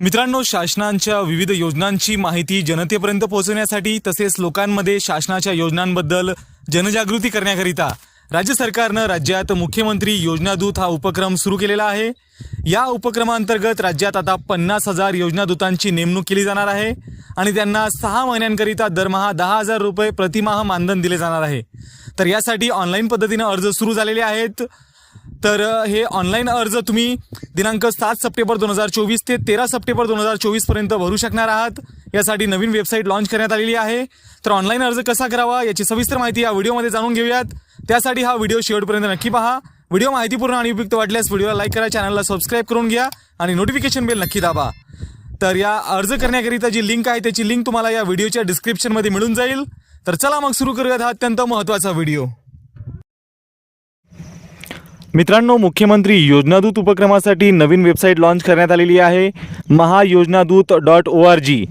मित्रांनो शासनाच्या विविध योजनांची माहिती जनतेपर्यंत पोहोचवण्यासाठी तसेच लोकांमध्ये शासनाच्या योजनांबद्दल जनजागृती करण्याकरिता राज्य सरकारनं राज्यात मुख्यमंत्री योजनादूत हा उपक्रम सुरू केलेला आहे. या उपक्रमांतर्गत राज्यात आता पन्नास हजार योजनादूतांची नेमणूक केली जाणार आहे आणि त्यांना सहा महिन्यांकरिता दरमहा दहा हजार रुपये प्रतिमाह मानधन दिले जाणार आहे. तर यासाठी ऑनलाईन पद्धतीनं अर्ज सुरू झालेले आहेत. तर हे ऑनलाईन अर्ज तुम्ही दिनांक सात सप्टेंबर दोन हजार चोवीस ते तेरा सप्टेंबर दोन हजार चोवीसपर्यंत भरू शकणार आहात. यासाठी नवीन वेबसाईट लॉन्च करण्यात आलेली आहे. तर ऑनलाईन अर्ज कसा करावा याची सविस्तर माहिती या व्हिडिओमध्ये जाणून घेऊयात. त्यासाठी हा व्हिडिओ शेवटपर्यंत नक्की पहा. व्हिडिओ माहितीपूर्ण आणि उपयुक्त वाटल्यास व्हिडिओला लाईक करा चॅनलला सबस्क्राईब करून घ्या आणि नोटिफिकेशन बेल नक्की दाबा. तर या अर्ज करण्याकरिता जी लिंक आहे त्याची लिंक तुम्हाला या व्हिडिओच्या डिस्क्रिप्शनमध्ये मिळून जाईल. तर चला मग सुरू करूयात हा अत्यंत महत्त्वाचा व्हिडिओ. मित्रांनो मुख्यमंत्री योजनादूत उपक्रमासाठी नवीन वेबसाईट लॉन्च करण्यात आलेली आहे Mahayojanadoot dot O R G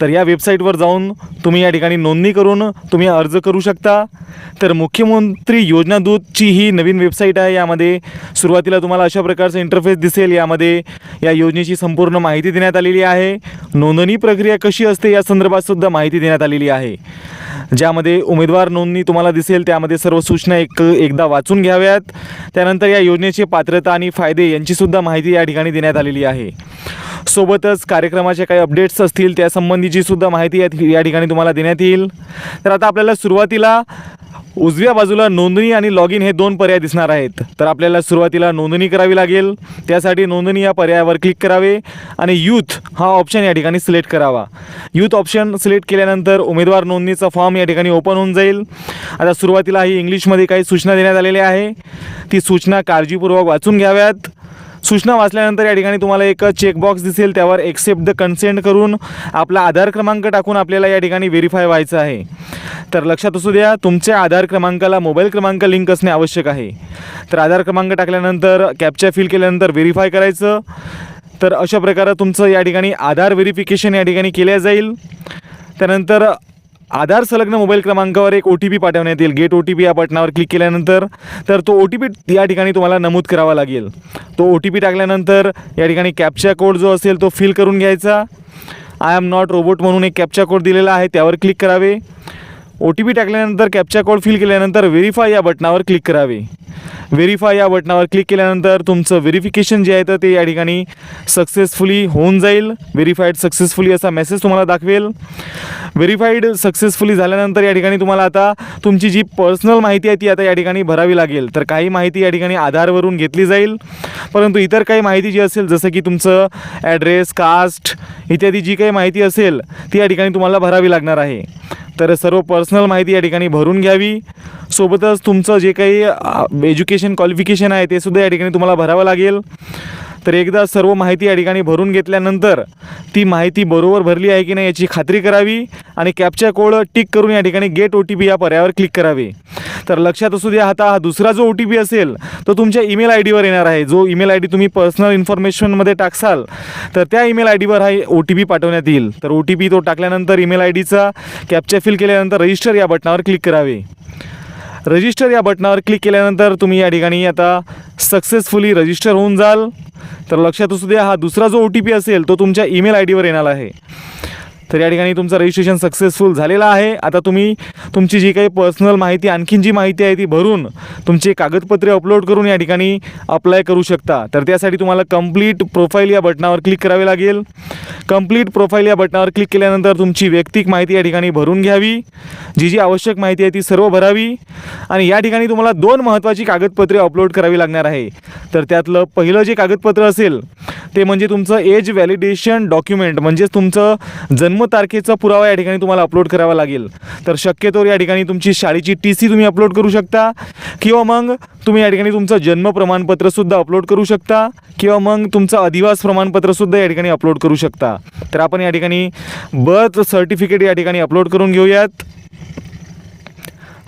तर या वेबसाईटवर जाऊन तुम्ही या ठिकाणी नोंदणी करून तुम्ही अर्ज करू शकता. तर मुख्यमंत्री योजनादूतची ही नवीन वेबसाईट आहे यामध्ये सुरुवातीला तुम्हाला अशा प्रकारचं इंटरफेस दिसेल यामध्ये या योजनेची संपूर्ण माहिती देण्यात आलेली आहे. नोंदणी प्रक्रिया कशी असते या संदर्भात सुद्धा माहिती देण्यात आलेली आहे. ज्यामध्ये उमेदवार नोंदणी तुम्हाला दिसेल त्यामध्ये सर्व सूचना एक एकदा वाचून घ्याव्यात. त्यानंतर या योजनेची पात्रता आणि फायदे यांचीसुद्धा माहिती या ठिकाणी देण्यात आलेली आहे. सोबतच कार्यक्रमाचे काही अपडेट्स असतील त्यासंबंधीची सुद्धा माहिती या ठिकाणी तुम्हाला देण्यात येईल. तर आता आपल्याला सुरुवातीला उजव्या बाजूला नोंदणी आणि लॉग इन हे दोन पर्याय दिसणार आहेत. तर आपल्याला सुरुवातीला नोंदणी करावी लागेल. त्यासाठी नोंदणी या पर्यायावर क्लिक करावे आणि यूथ हा ऑप्शन या ठिकाणी सिलेक्ट करावा. यूथ ऑप्शन सिलेक्ट केल्यानंतर उमेदवार नोंदणीचा फॉर्म या ठिकाणी ओपन होऊन जाईल. आता सुरुवातीला ही इंग्लिशमध्ये काही सूचना देण्यात आलेल्या आहे. ती सूचना काळजीपूर्वक वाचून घ्याव्यात. सूचना वाचल्यानंतर या ठिकाणी तुम्हाला एक चेकबॉक्स दिसेल. त्यावर एक्सेप्ट द कन्सेंट करून आपला आधार क्रमांक टाकून आपल्याला या ठिकाणी व्हेरीफाय व्हायचं आहे. तर लक्षात असू द्या तुमच्या आधार क्रमांकाला मोबाईल क्रमांक लिंक असणे आवश्यक आहे. तर आधार क्रमांक टाकल्यानंतर कॅप्चा फिल केल्यानंतर व्हेरीफाय करायचं. तर अशा प्रकारे तुमचं या ठिकाणी आधार व्हेरिफिकेशन या ठिकाणी केल्या जाईल. त्यानंतर आधार संलग्न मोबाईल क्रमांकावर एक ओ टी पी पाठवण्यात येईल. गेट ओ टी पी या बटनावर क्लिक केल्यानंतर तर तो ओ टी पी या ठिकाणी तुम्हाला नमूद करावा लागेल. तो ओ टी पी टाकल्यानंतर या ठिकाणी कॅप्चा कोड जो असेल तो फिल करून घ्यायचा. आय एम नॉट रोबोट म्हणून एक कॅप्चा कोड दिलेला आहे त्यावर क्लिक करावे. ओ टी पी टाकल्यानंतर कॅप्चा कोड फिल केल्यानंतर व्हेरीफाय या बटनावर क्लिक करावे. व्हेरीफाय या बटनावर क्लिक केल्यानंतर तुमचं व्हेरिफिकेशन जे आहे तर ते या ठिकाणी सक्सेसफुली होऊन जाईल. व्हेरीफाईड सक्सेसफुली असा मेसेज तुम्हाला दाखवेल. व्हेरीफाईड सक्सेसफुली झाल्यानंतर या ठिकाणी तुम्हाला आता तुमची जी पर्सनल माहिती आहे ती आता या ठिकाणी भरावी लागेल. तर काही माहिती या ठिकाणी आधारवरून घेतली जाईल. परंतु इतर काही माहिती जी असेल जसं की तुमचं ॲड्रेस कास्ट इत्यादी जी काही माहिती असेल ती या ठिकाणी तुम्हाला भरावी लागणार आहे. तर सर्व पर्सनल माहिती या ठिकाणी भरून घ्यावी. सोबतच तुमचं जे काही एज्युकेशन क्वालिफिकेशन आहे ते सुद्धा या ठिकाणी तुम्हाला भरावं लागेल. तर एकदा सर्व माहिती या ठिकाणी भरून घेतल्यानंतर ती माहिती बरोबर भरली आहे की नाही याची खात्री करावी आणि कॅपच्या कोड टिक करून या ठिकाणी गेट ओ टी पी या पर्यायावर क्लिक करावे. तर लक्षात असू द्या आता हा दुसरा जो ओ टी पी असेल तो तुमच्या ईमेल आय डीवर येणार आहे. जो ईमेल आय डी तुम्ही पर्सनल इन्फॉर्मेशनमध्ये टाकसाल तर त्या ईमेल आय डीवर हा ओ टी पी पाठवण्यात येईल. तर ओ टी पी तो टाकल्यानंतर ईमेल आय डीचा कॅप्चा फिल केल्यानंतर रजिस्टर या बटनावर क्लिक करावे. रजिस्टर या बटनावर क्लिक केल्यानंतर तुम्ही या ठिकाणी आता सक्सेसफुली रजिस्टर होऊन जाल. तर लक्षात असू द्या हा दुसरा जो ओ टी पी असेल तो तुमच्या ईमेल आय डीवर येणार आहे. तर या ठिकाणी तुमचं रजिस्ट्रेशन सक्सेसफुल झालेलं आहे. आता तुम्ही तुमची जी काही पर्सनल माहिती आणखीन जी माहिती आहे ती भरून तुमचे कागदपत्रे अपलोड करून या ठिकाणी अप्लाय करू शकता. तर त्यासाठी तुम्हाला कंप्लीट प्रोफाईल या बटनावर क्लिक करावे लागेल. कंप्लीट प्रोफाईल या बटनावर क्लिक केल्यानंतर तुमची वैयक्तिक माहिती या ठिकाणी भरून घ्यावी. जी जी आवश्यक माहिती आहे ती सर्व भरावी. आणि या ठिकाणी तुम्हाला दोन महत्त्वाची कागदपत्रे अपलोड करावी लागणार आहे. तर त्यातलं पहिलं जे कागदपत्र असेल ते म्हणजे तुमचं एज व्हॅलिडेशन डॉक्युमेंट म्हणजेच तुमचं जन्मतारखेचा पुरावा या ठिकाणी तुम्हाला अपलोड करावा लागेल. तर शक्यतोवर या ठिकाणी तुमची शाळेची टी सी तुम्ही अपलोड करू शकता किंवा मग तुम्ही या ठिकाणी तुमचं जन्म प्रमाणपत्रसुद्धा अपलोड करू शकता किंवा मग तुमचं अधिवास प्रमाणपत्रसुद्धा या ठिकाणी अपलोड करू शकता. तर आपण या ठिकाणी बर्थ सर्टिफिकेट या ठिकाणी अपलोड करून घेऊयात.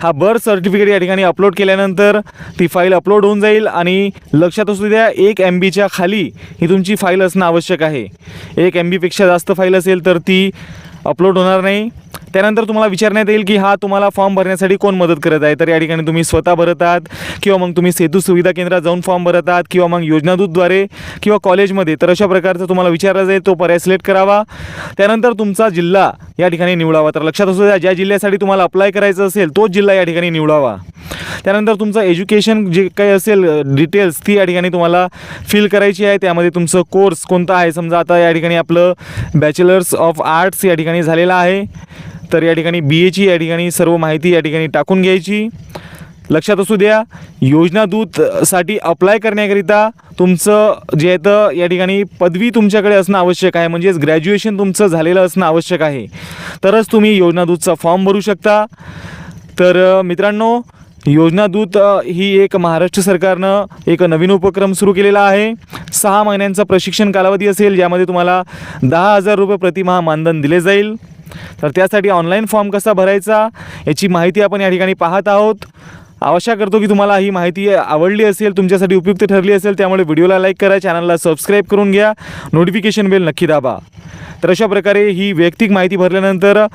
हा बर्थ सर्टिफिकेट या ठिकाणी अपलोड केल्यानंतर ती फाईल अपलोड होऊन जाईल आणि लक्षात असू द्या एक एम बीच्या खाली ही तुमची फाईल असणं आवश्यक आहे. एक एम बीपेक्षा जास्त फाईल असेल तर ती अपलोड होणार नाही. त्यानंतर तुम्हाला विचारण्यात येईल की हा तुम्हाला फॉर्म भरण्यासाठी कोण मदत करत आहे? तर या ठिकाणी तुम्ही स्वतः भरत आहात किंवा मग तुम्ही सेतू सुविधा केंद्रात जाऊन फॉर्म भरत आहात किंवा मग योजनादूतद्वारे किंवा कॉलेजमध्ये तर अशा प्रकारचं तुम्हाला विचारलं जाईल तो पर्याय सिलेक्ट करावा. त्यानंतर तुमचा जिल्हा या ठिकाणी निवडावा. तर लक्षात असू द्या ज्या जिल्ह्यासाठी तुम्हाला अप्लाय करायचं असेल तोच जिल्हा या ठिकाणी निवडावा. त्यानंतर तुमचं एज्युकेशन जे काही असेल डिटेल्स ती या ठिकाणी तुम्हाला फिल करायची आहे. त्यामध्ये तुमचं कोर्स कोणता आहे? समजा आता या ठिकाणी आपलं बॅचलर्स ऑफ आर्ट्स या ठिकाणी झालेलं आहे. तर या ठिकाणी बी एची या ठिकाणी सर्व माहिती या ठिकाणी टाकून घ्यायची. लक्षात असू द्या योजना दूतसाठी अप्लाय करण्याकरिता तुमचं जे आहे तर या ठिकाणी पदवी तुमच्याकडे असणं आवश्यक आहे. म्हणजेच ग्रॅज्युएशन तुमचं झालेलं असणं आवश्यक आहे. तरच तुम्ही योजना दूतचा फॉर्म भरू शकता. तर मित्रांनो योजना दूत ही एक महाराष्ट्र सरकारनं एक नवीन उपक्रम सुरू केलेला आहे. सहा महिन्यांचा प्रशिक्षण कालावधी असेल ज्यामध्ये तुम्हाला दहा हजार रुपये प्रतिमाह मानधन दिले जाईल. तर त्यासाठी ऑनलाईन फॉर्म कसा भरायचा याची माहिती आपण या ठिकाणी पाहत आहोत. आशा करतो की तुम्हाला ही माहिती आवडली असेल तुमच्यासाठी उपयुक्त ठरली असेल त्यामुळे व्हिडिओला लाईक करा चॅनलला सबस्क्राईब करून घ्या नोटिफिकेशन बेल नक्की दाबा. तर अशा प्रकारे ही वैयक्तिक माहिती भरल्यानंतर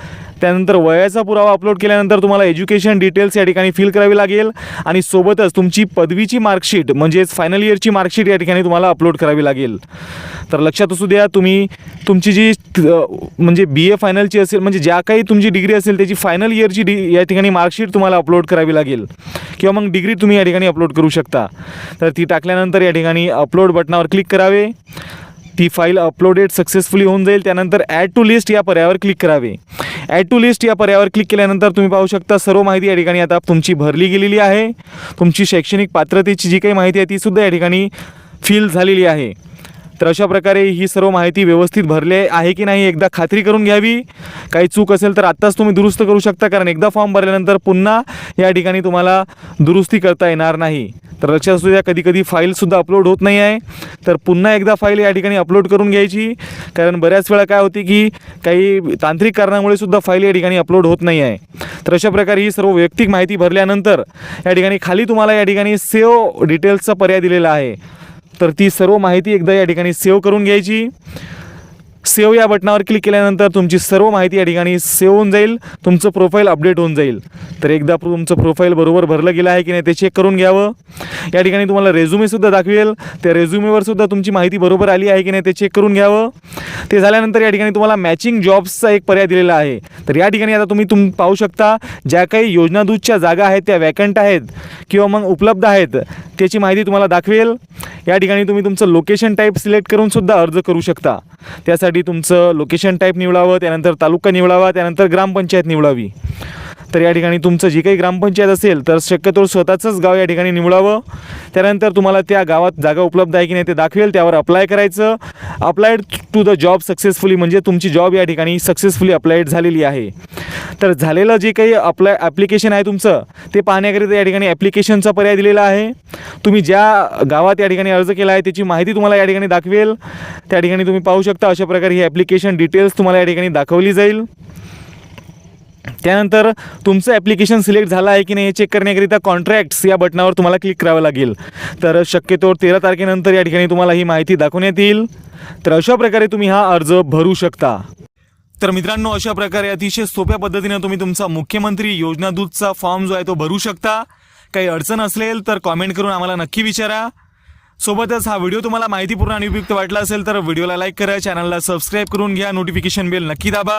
त्यानंतर वयाचा पुरावा अपलोड केल्यानंतर तुम्हाला एज्युकेशन डिटेल्स या ठिकाणी फिल करावी लागेल आणि सोबतच तुमची पदवीची मार्कशीट म्हणजेच फायनल इयरची मार्कशीट या ठिकाणी तुम्हाला अपलोड करावी लागेल. तर लक्षात असू द्या तुम्ही तुमची जी म्हणजे बी ए फायनलची असेल म्हणजे ज्या काही तुमची डिग्री असेल त्याची फायनल इयरची डि या ठिकाणी मार्कशीट तुम्हाला अपलोड करावी लागेल. किंवा मग डिग्री तुम्ही या ठिकाणी अपलोड करू शकता. तर ती टाकल्यानंतर या ठिकाणी अपलोड बटनावर क्लिक करावे. ती फाईल अपलोडेड सक्सेसफुली होऊन जाईल. त्यानंतर ॲड टू लिस्ट या पर्यायावर क्लिक करावे. ॲड टू लिस्ट या पर्यायावर क्लिक केल्यानंतर तुम्ही पाहू शकता सर्व माहिती या ठिकाणी आता तुमची भरली गेलेली आहे. तुमची शैक्षणिक पात्रतेची जी काही माहिती आहे ती सुद्धा या ठिकाणी फिल झालेली आहे. तर अशा प्रकारे ही सर्व माहिती व्यवस्थित भरले आहे की नाही एकदा खात्री करून घ्यावी. काही चूक असेल तर आत्ताच तुम्ही दुरुस्त करू शकता कारण एकदा फॉर्म भरल्यानंतर पुन्हा या ठिकाणी तुम्हाला दुरुस्ती करता येणार नाही. तर लक्षात असू द्या कधी कधी फाईलसुद्धा अपलोड होत नाही आहे. तर पुन्हा एकदा फाईल या ठिकाणी अपलोड करून घ्यायची. कारण बऱ्याच वेळा काय होते की काही तांत्रिक कारणामुळे सुद्धा फाईल या ठिकाणी अपलोड होत नाही आहे. तर अशा प्रकारे ही सर्व वैयक्तिक माहिती भरल्यानंतर या ठिकाणी खाली तुम्हाला या ठिकाणी सेव्ह डिटेल्सचा पर्याय दिलेला आहे. तर ती सर्व माहिती एकदा या ठिकाणी सेव्ह करून घ्यायची. सेव्ह या बटनावर क्लिक केल्यानंतर तुमची सर्व माहिती या ठिकाणी सेव्ह होऊन जाईल. तुमचं प्रोफाईल अपडेट होऊन जाईल. तर एकदा तुमचं प्रोफाईल बरोबर भरलं गेलं आहे की नाही ते चेक करून घ्यावं. या ठिकाणी तुम्हाला रेझ्युमेसुद्धा दाखवेल. त्या रेझ्युमेवर सुद्धा तुमची माहिती बरोबर आली आहे की नाही ते चेक करून घ्यावं. ते झाल्यानंतर या ठिकाणी तुम्हाला मॅचिंग जॉब्सचा एक पर्याय दिलेला आहे. तर या ठिकाणी आता तुम्ही तुम पाहू शकता ज्या काही योजनादूतच्या जागा आहेत त्या वॅकंट आहेत किंवा मग उपलब्ध आहेत त्याची माहिती तुम्हाला दाखवेल. या ठिकाणी तुम्ही तुमचं लोकेशन टाईप सिलेक्ट करून सुद्धा अर्ज करू शकता. त्यासाठी त्यासाठी तुमचं लोकेशन टाईप निवडावं त्यानंतर तालुका निवडावा त्यानंतर ग्रामपंचायत निवडावी. तर या ठिकाणी तुमचं जी काही ग्रामपंचायत असेल तर शक्यतो स्वतःचंच गाव या ठिकाणी निवडावं. त्यानंतर तुम्हाला त्या गावात जागा उपलब्ध आहे की नाही ते दाखवेल त्यावर अप्लाय करायचं. Applied to the job successfully म्हणजे तुमची जॉब या ठिकाणी सक्सेसफुली अप्लायड झालेली आहे. तर झालेलं जे काही अप्लाय ॲप्लिकेशन आहे तुमचं ते पाहण्याकरिता या ठिकाणी ॲप्लिकेशनचा पर्याय दिलेला आहे. तुम्ही ज्या गावात या ठिकाणी अर्ज केला आहे त्याची माहिती तुम्हाला या ठिकाणी दाखवेल. त्या ठिकाणी तुम्ही पाहू शकता अशा प्रकारे ही ॲप्लिकेशन डिटेल्स तुम्हाला या ठिकाणी दाखवली जाईल. त्यानंतर तुमचं ॲप्लिकेशन सिलेक्ट झालं आहे की नाही हे चेक करण्याकरिता कॉन्ट्रॅक्ट्स या बटनावर तुम्हाला क्लिक करावं लागेल. तर शक्यतो तेरा तारखेनंतर या ठिकाणी तुम्हाला ही माहिती दाखवण्यात येईल. तर अशा प्रकारे तुम्ही हा अर्ज भरू शकता. तर मित्रांनो अशा प्रकारे अतिशय सोप्या पद्धतीने तुम्ही तुमचा मुख्यमंत्री योजना दूतचा फॉर्म जो आहे तो भरू शकता. काही अडचण असेल तर कॉमेंट करून आम्हाला नक्की विचारा. सोबतच हा व्हिडिओ तुम्हाला माहितीपूर्ण आणि उपयुक्त वाटला असेल तर व्हिडिओला लाईक करा चॅनलला सबस्क्राईब करून घ्या नोटिफिकेशन बेल नक्की दाबा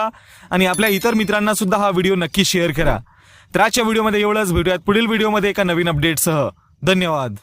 आणि आपल्या इतर मित्रांना सुद्धा हा व्हिडिओ नक्की शेअर करा. तर आजच्या व्हिडिओमध्ये एवढंच. भेटूयात पुढील व्हिडिओमध्ये एका नवीन अपडेटसह धन्यवाद.